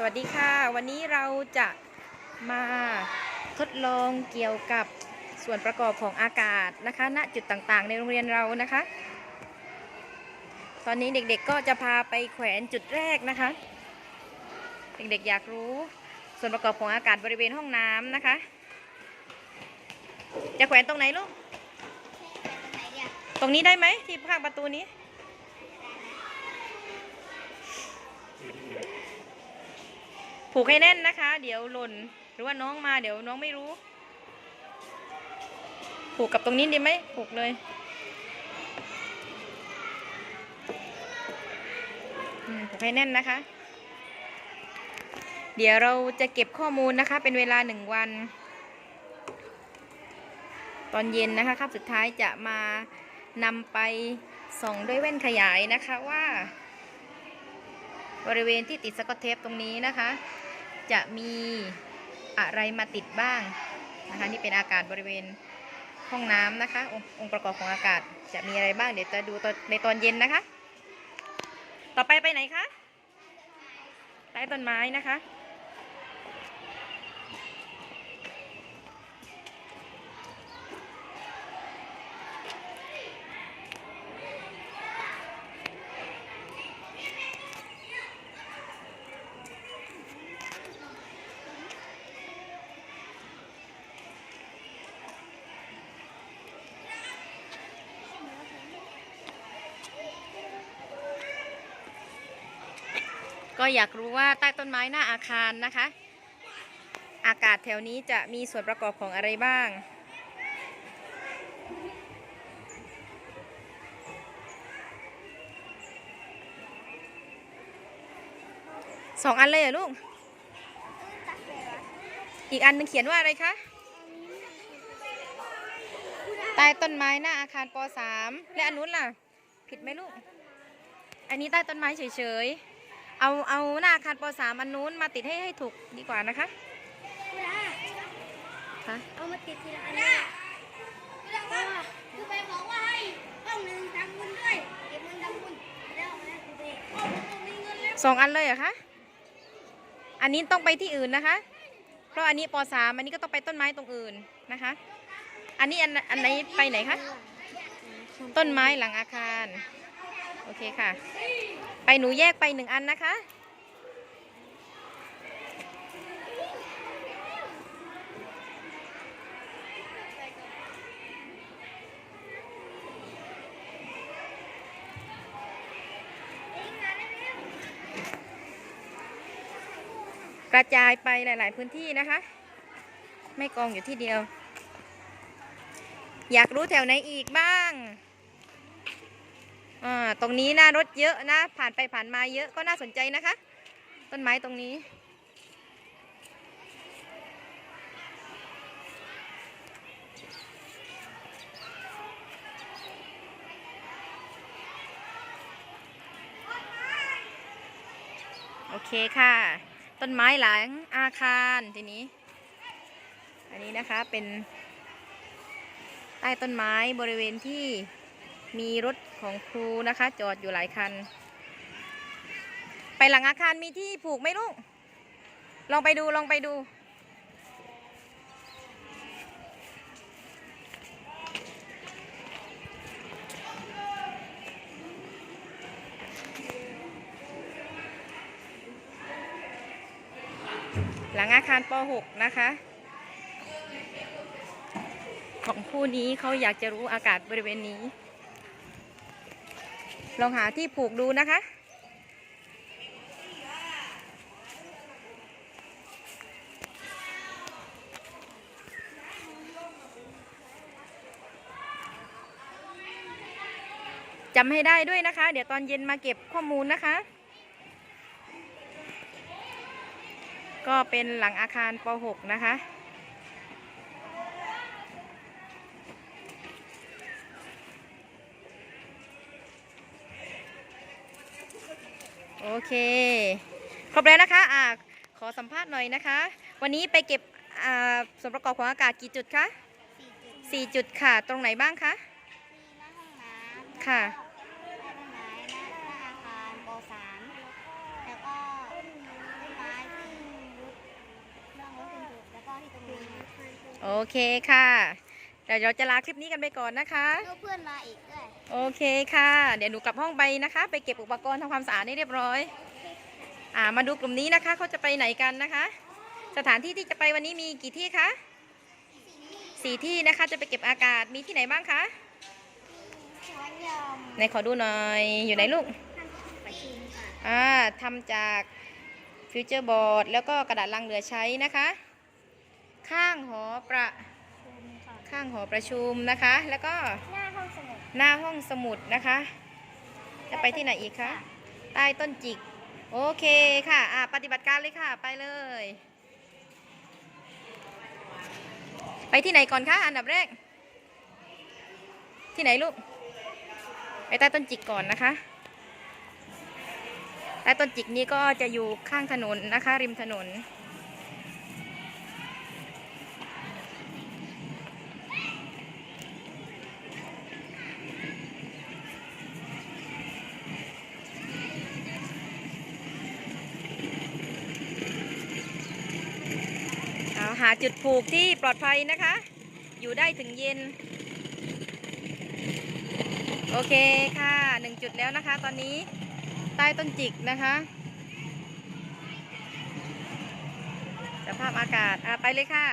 สวัสดีค่ะ วันนี้เราจะมาทดลองเกี่ยวกับส่วนประกอบของอากาศนะคะ ณจุดต่างๆ ในโรงเรียนเรานะคะ ตอนนี้เด็กๆก็จะพาไปแขวนจุดแรกนะคะ เด็กๆอยากรู้ส่วนประกอบของอากาศบริเวณห้องน้ำนะคะ จะแขวนตรงไหนลูก ตรงนี้ได้ไหมที่ข้างประตูนี้ ผูกให้แน่นนะคะ เดี๋ยวหล่น หรือว่าน้องมาเดี๋ยวน้องไม่รู้ ผูกกับตรงนี้ดีไหมผูกเลยผูกให้แน่นนะคะ เดี๋ยวเราจะเก็บข้อมูลนะคะ เป็นเวลาหนึ่งวัน ตอนเย็นนะคะครับสุดท้ายจะมานำไปส่องด้วยแว่นขยายนะคะว่า บริเวณที่ติดสกอตเทปตรงนี้นะคะ จะมีอะไรมาติดบ้างนะคะนี่เป็นอากาศบริเวณห้องน้ำนะคะองค์องค์ประกอบของอากาศจะมีอะไรบ้างเดี๋ยวจะดูตอนในตอนเย็นนะคะ ต่อไปไปไหนคะใต้ต้นไม้นะคะ ก็อยากรู้ว่าใต้ต้นไม้หน้าอาคารนะคะ อากาศแถวนี้จะมีส่วนประกอบของอะไรบ้าง สองอันเลยเหรอลูก อีกอันหนึงเขียนว่าอะไรคะใต้ต้นไม้หน้าอาคารป .3 และอันนู้นล่ะ ผิดไหมลูก อันนี้ใต้ต้นไม้เฉยๆ เอาเอาหน้าอาคารป .3 อันนู้นมาติดให้ให้ถูกดีกว่านะคะคะเอามาติดทีละอันเลยเพราะว่าคือไปบอกว่าให้ห้องหนึ่งทำบุญด้วยเก็บเงินทำบุญแล้วแล้วคือไปห้องหนึ่งมีเงินแล้วสองอันเลยเหรอคะอันนี้ต้องไปที่อื่นนะคะ เพราะอันนี้ป .3 อันนี้ก็ต้องไปต้นไม้ตรงอื่นนะคะ อันนี้อันอันไหนไปไหนคะต้นไม้หลังอาคาร โอเคค่ะ ไปหนูแยกไปหนึ่งอันนะคะ กระจายไปหลาย ๆ พื้นที่นะคะ ไม่กองอยู่ที่เดียว อยากรู้แถวไหนอีกบ้าง อ่าตรงนี้หน้ารถเยอะนะ ผ่านไปผ่านมาเยอะก็น่าสนใจนะคะ ต้นไม้ตรงนี้ โอเคค่ะ ต้นไม้หลังอาคารทีนี้ อันนี้นะคะเป็นใต้ต้นไม้บริเวณที่มีรถ ของครูนะคะ จอดอยู่หลายคัน ไปหลังอาคารมีที่ผูกไหมลูก ลองไปดูลองไปดู หลังอาคารป .6 นะคะของคู่นี้เขาอยากจะรู้อากาศบริเวณนี้ ลองหาที่ผูกดูนะคะ จำให้ได้ด้วยนะคะ เดี๋ยวตอนเย็นมาเก็บข้อมูลนะคะ ก็เป็นหลังอาคารป .6 นะคะ โอเค ครบแล้วนะคะอ่ขอสัมภาษณ์หน่อยนะคะ วันนี้ไปเก็บส่วนประกอบของอากาศกี่จุดคะสี่จุดค่ะ ตรงไหนบ้างคะ ค่ะ โอเคค่ะ เดี๋ยวเราจะลาคลิปนี้กันไปก่อนนะคะแล้วเพื่อนมาอีกด้วย โอเคค่ะ เดี๋ยวหนูกลับห้องไปนะคะ ไปเก็บอุปกรณ์ทำความสะอาดให้เรียบร้อย อ่ามาดูกลุ่มนี้นะคะเขาจะไปไหนกันนะคะ สถานที่ที่จะไปวันนี้มีกี่ที่คะสี่ที่นะคะจะไปเก็บอากาศมีที่ไหนบ้างคะช้อนยอมไหนขอดูหน่อยอยู่ไหนลูกประชุมค่ะอ่าทำจากฟิวเจอร์บอร์ดแล้วก็กระดาษลังเหลือใช้นะคะ ข้างหอประชุมค่ะ ข้างหอประชุมนะคะ แล้วก็หน้าห้องสมุดหน้าห้องสมุดนะคะ จะไปที่ไหนอีกคะใต้ต้นจิก โอเคค่ะอ่าปฏิบัติการเลยค่ะไปเลย ไปที่ไหนก่อนคะอันดับแรก ที่ไหนลูกไปใต้ต้นจิกก่อนนะคะใต้ต้นจิกนี้ก็จะอยู่ข้างถนนนะคะ ริมถนน หาจุดผูกที่ปลอดภัยนะคะ อยู่ได้ถึงเย็น โอเคค่ะหนึ่งจุดแล้วนะคะ ตอนนี้ใต้ต้นจิกนะคะสภาพอากาศอะไปเลยค่ะ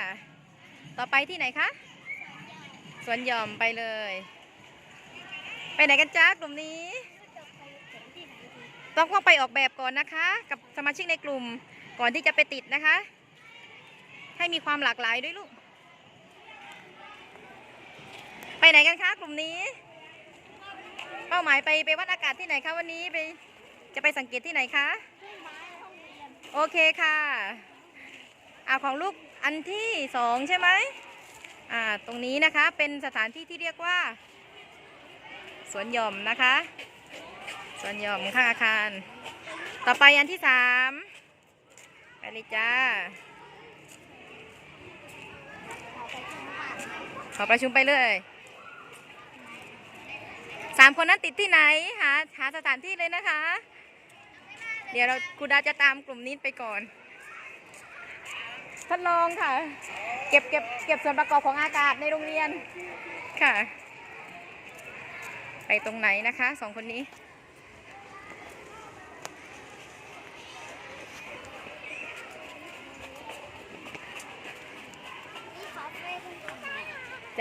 ต่อไปที่ไหนคะสวนหย่อมไปเลย ไปไหนกันจ้ากลุ่มนี้ ต้องต้องไปออกแบบก่อนนะคะ กับสมาชิกในกลุ่มก่อนที่จะไปติดนะคะ ให้มีความหลากหลายด้วยลูก ไปไหนกันคะกลุ่มนี้ เป้าหมายไปไปวัดอากาศที่ไหนคะวันนี้ไปจะไปสังเกตที่ไหนคะโอเคค่ะอาของลูกอันที่สองใช่ไหมอ่าตรงนี้นะคะเป็นสถานที่ที่เรียกว่า สวนหย่อมนะคะ สวนหย่อมข้างอาคาร ต่อไปอันที่สามไปเลยจ้า ขอประชุมไปเลยสามคนนั้นติดที่ไหนหาหาสถานที่เลยนะคะ เดี๋ยวเราครูดาจะตามกลุ่มนี้ไปก่อนทดลองค่ะ เก็บเก็บเก็บส่วนประกอบของอากาศในโรงเรียนค่ะ ไปตรงไหนนะคะสองคนนี้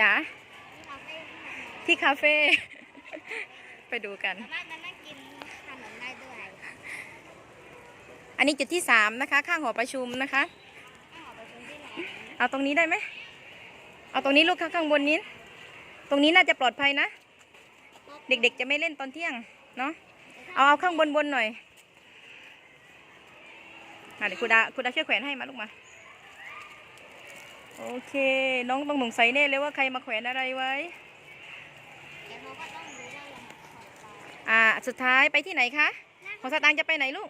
จ๋านี่คาเฟ่เพิ่งทำใหม่ที่คาเฟ่ไปดูกัน สามารถมานั่งกินขนมได้ด้วยอันนี้จุดที่สามนะคะ ข้างหอประชุมนะคะ อ้าวประชุมที่ไหนเอาตรงนี้ได้ไหมเอาตรงนี้ลูกข้างบนนี้ ตรงนี้น่าจะปลอดภัยนะ เด็กๆจะไม่เล่นตอนเที่ยงเนาะเอาเอาข้างบนบนหน่อยมาเดี๋ยวครูดาครูดาช่วยแขวนให้มาลูกมา โอเค น้องต้องสงสัยแน่เลยว่าใครมาแขวนอะไรไว้เดี๋ยวเขาก็ต้องรู้ว่าเราขอไปอ่าสุดท้ายไปที่ไหนคะของสตางค์จะไปไหนลูก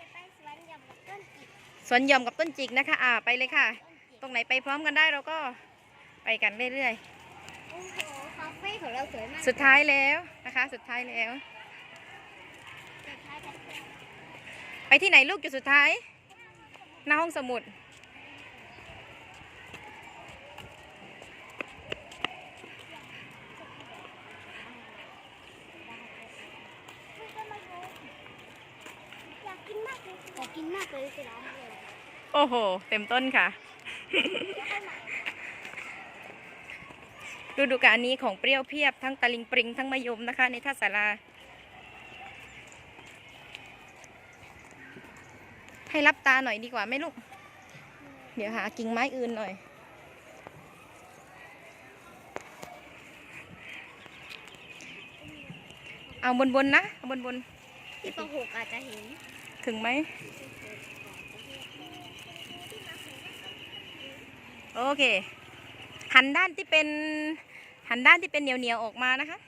จะไปสวนหย่อมกับต้นจิกสวนหย่อมกับต้นจิกนะคะ อ่าไปเลยค่ะต้นจิกตรงไหนไปพร้อมกันได้เราก็ไปกันเรื่อยโอ้โหคาเฟ่ของเราสวยมากๆสุดท้ายแล้วนะคะ สุดท้ายแล้วสุดท้ายจะเป็นไปที่ไหนลูกจุดสุดท้ายหน้าห้องสมุด อยากกินมากเลยอยากกินมากเลยสิร้านเลย โอ้โห เต็มต้นค่ะ ฤดูกาลนี้ของเปรี้ยวเพียบทั้งตะลิงปริงทั้งมะยมนะคะ ในท่าสาราให้รับตาหน่อยดีกว่าไหมลูก เดี๋ยวหากิ่งไม้อื่นหน่อย เอาบนบนๆนะเอาบนบนที่ปหกอาจจะเห็นๆถึงไหม โอเค หันด้านที่เป็นหันด้านที่เป็นเหนียวเหนียวออกมานะคะ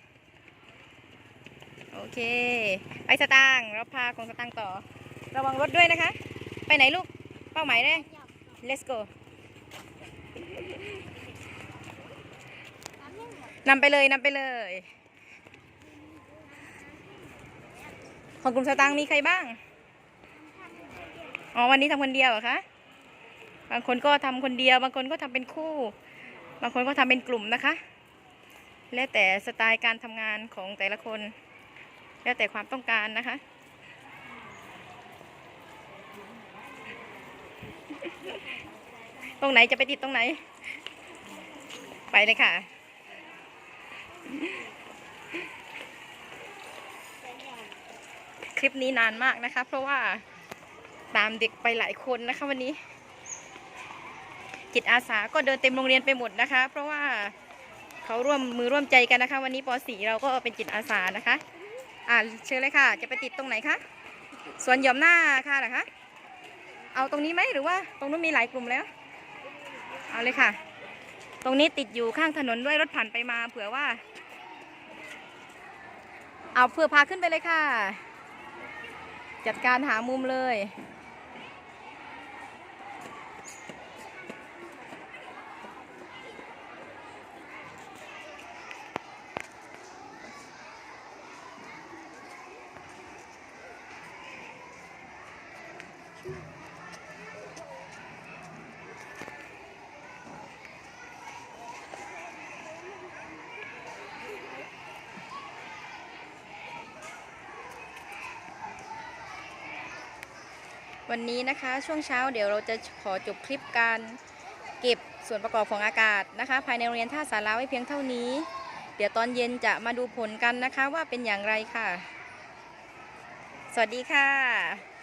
โอเค ไปสตางค์เราพาของสตางค์ต่อ ระวังรถด้วยนะคะ ไปไหนลูก เป้าหมายแรก let's go นำไปเลยนำไปเลย ของกลุ่มสตางค์มีใครบ้าง อ๋อ วันนี้ทำคนเดียวเหรอคะ บางคนก็ทำคนเดียว บางคนก็ทำเป็นคู่ บางคนก็ทำเป็นกลุ่มนะคะ แล้วแต่สไตล์การทำงานของแต่ละคน แล้วแต่ความต้องการนะคะ ตรงไหนจะไปติดตรงไหน ไปเลยค่ะคลิปนี้นานมากนะคะ เพราะว่าตามเด็กไปหลายคนนะคะวันนี้ จิตอาสาก็เดินเต็มโรงเรียนไปหมดนะคะ เพราะว่าเขาร่วมมือร่วมใจกันนะคะ วันนี้ป .4 เราก็เป็นจิตอาสานะคะ อ่าเชิญเลยค่ะ จะไปติดตรงไหนคะสวนหย่อมหน้าค่ะเหรอคะเอาตรงนี้ไหมหรือว่าตรงนู้นมีหลายกลุ่มแล้ว เอาเลยค่ะ ตรงนี้ติดอยู่ข้างถนนด้วยรถผ่านไปมาเผื่อว่า เอาเผื่อพาขึ้นไปเลยค่ะ จัดการหามุมเลย วันนี้นะคะช่วงเช้าเดี๋ยวเราจะขอจบคลิปการเก็บส่วนประกอบของอากาศนะคะ ภายในโรงเรียนท่าสาราไว้เพียงเท่านี้ เดี๋ยวตอนเย็นจะมาดูผลกันนะคะว่าเป็นอย่างไรค่ะ สวัสดีค่ะ